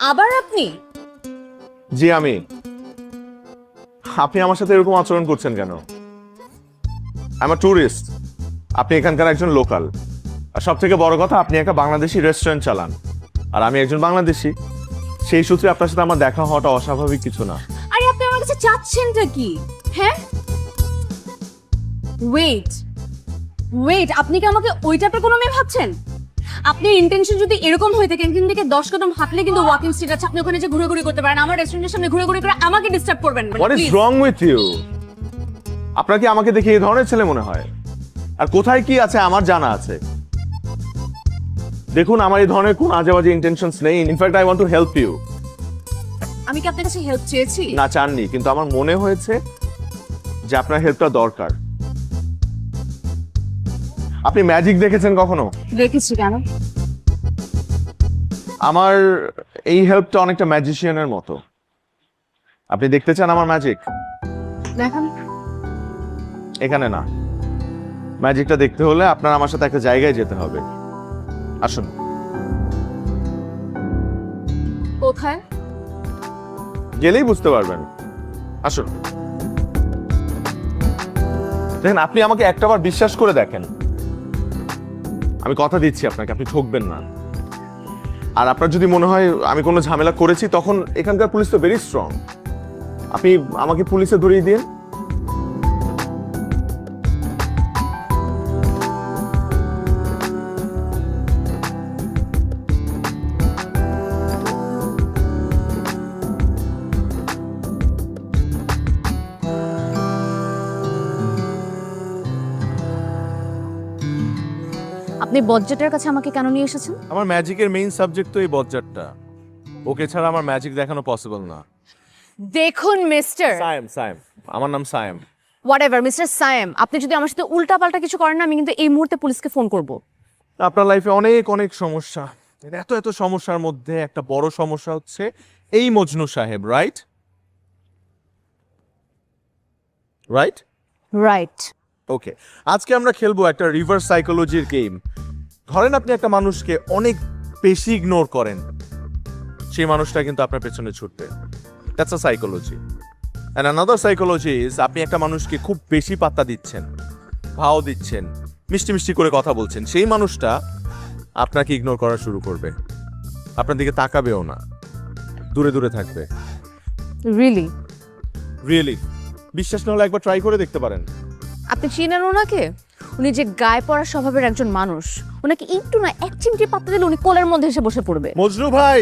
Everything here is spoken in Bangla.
আবার আপনি? জি আমি। আপনি আমার সাথে এরকম আচরণ করছেন কেন? আমার ট্যুরিস্ট আপনি এখানকার একজন লোকাল আর সব থেকে বড় কথা আপনি একটা বাংলাদেশি রেস্টুরেন্ট চালান। আর আমি একজন বাংলাদেশি। সেই সূত্রে আপনার সাথে আমার দেখা হওয়াটা অস্বাভাবিক কিছু না। আরে আপনি আমার কাছে চাচ্ছেনটা কি? হ্যাঁ? ওয়েট ওয়েট আপনি কি আমাকে ওই টাইপের কোনো মেয়ে ভাবছেন? আপনার ইন্টেনশন যদি এরকম হয়ে থাকে কিন্তু থেকে দশ কদম হাঁটলে কিন্তু ওয়াকিং স্ট্রিট আছে আপনি ওখানে যে ঘুরে ঘুরে করতে পারেন আমার রেস্টুরেন্টের সামনে ঘুরে ঘুরে করে আমাকে ডিস্টার্ব করবেন না, what is wrong with you আপনার কি আমাকে দেখে এই ধরনের ছেলে মনে হয়? আর কোথায় কি আছে আমার জানা আছে? দেখুন আমার এই ধরনের কোন আজে বাজে ইন্টেনশনস নেই in fact I want to help you আমি কি আপনার কাছে হেল্প চেয়েছি? না চাননি কিন্তু আমার মনে হয়েছে যে আপনার হেল্পটা দরকার। আপনি ম্যাজিক দেখেছেন কখনো? দেখেছি কেন? আমার এই হেল্পটা অনেকটা ম্যাজিশিয়ানের মতো। আপনি দেখতে চান আমার ম্যাজিক দেখান। এখানে না। ম্যাজিকটা দেখতে হলে আপনার আমার সাথে একটা জায়গায় যেতে হবে। আসুন। কোথায়? গেলেই বুঝতে পারবেন। আসুন। দেখেন আপনি আমাকে একটাবার বিশ্বাস করে দেখেন। আমি কথা দিচ্ছি আপনাকে, আপনি ঠকবেন না। আর আপনার যদি মনে হয় আমি কোনো ঝামেলা করেছি, তখন এখানকার পুলিশ তো ভেরি স্ট্রং আপনি আমাকে পুলিশে ধরিয়ে দিন আপনি বজ্জাটের কাছে আমাকে কেন নিয়ে এসেছেন? আমার ম্যাজিকের মেইন সাবজেক্ট তো এই বজ্জারটা ওকে ছাড়া আমার ম্যাজিক দেখানো পসিবল না। দেখুন মিস্টার সায়েম সায়েম। আমার নাম Sayem. Whatever mister Sayem আপনি যদি আমার সাথে উল্টাপাল্টা কিছু করেন না আমি কিন্তু এই মুহূর্তে পুলিশকে ফোন করব। আপনার লাইফে অনেক অনেক সমস্যা। এত এত সমস্যার মধ্যে একটা বড় সমস্যা হচ্ছে এই মজনু সাহেব রাইট রাইট রাইট ওকে আজকে আমরা খেলব একটা রিভার্স সাইকোলজির গেম ধরেন আপনি একটা মানুষকে অনেক বেশি ইগনোর করেন সেই মানুষটা কিন্তু আপনার পেছনে ছুটবে। That's a psychology and another psychology is আপনি একটা মানুষকে খুব বেশি পাত্তা দিচ্ছেন ভাও দিচ্ছেন মিষ্টি মিষ্টি করে কথা বলছেন সেই মানুষটা আপনাকে ইগনোর করা শুরু করবে। আপনার দিকে তাকাবেও না। দূরে দূরে থাকবে। রিয়েলি রিয়েলি বিশ্বাস না হলে একবার ট্রাই করে দেখতে পারেন। আপনি চিনেন ওনাকে? উনি যে গায়ে পড়া স্বভাবের একজন মানুষ, ওনাকে একটু না এক চিমটি পাত্তা দিলে উনি কোলের মধ্যে এসে বসে পড়বে। মজনু ভাই!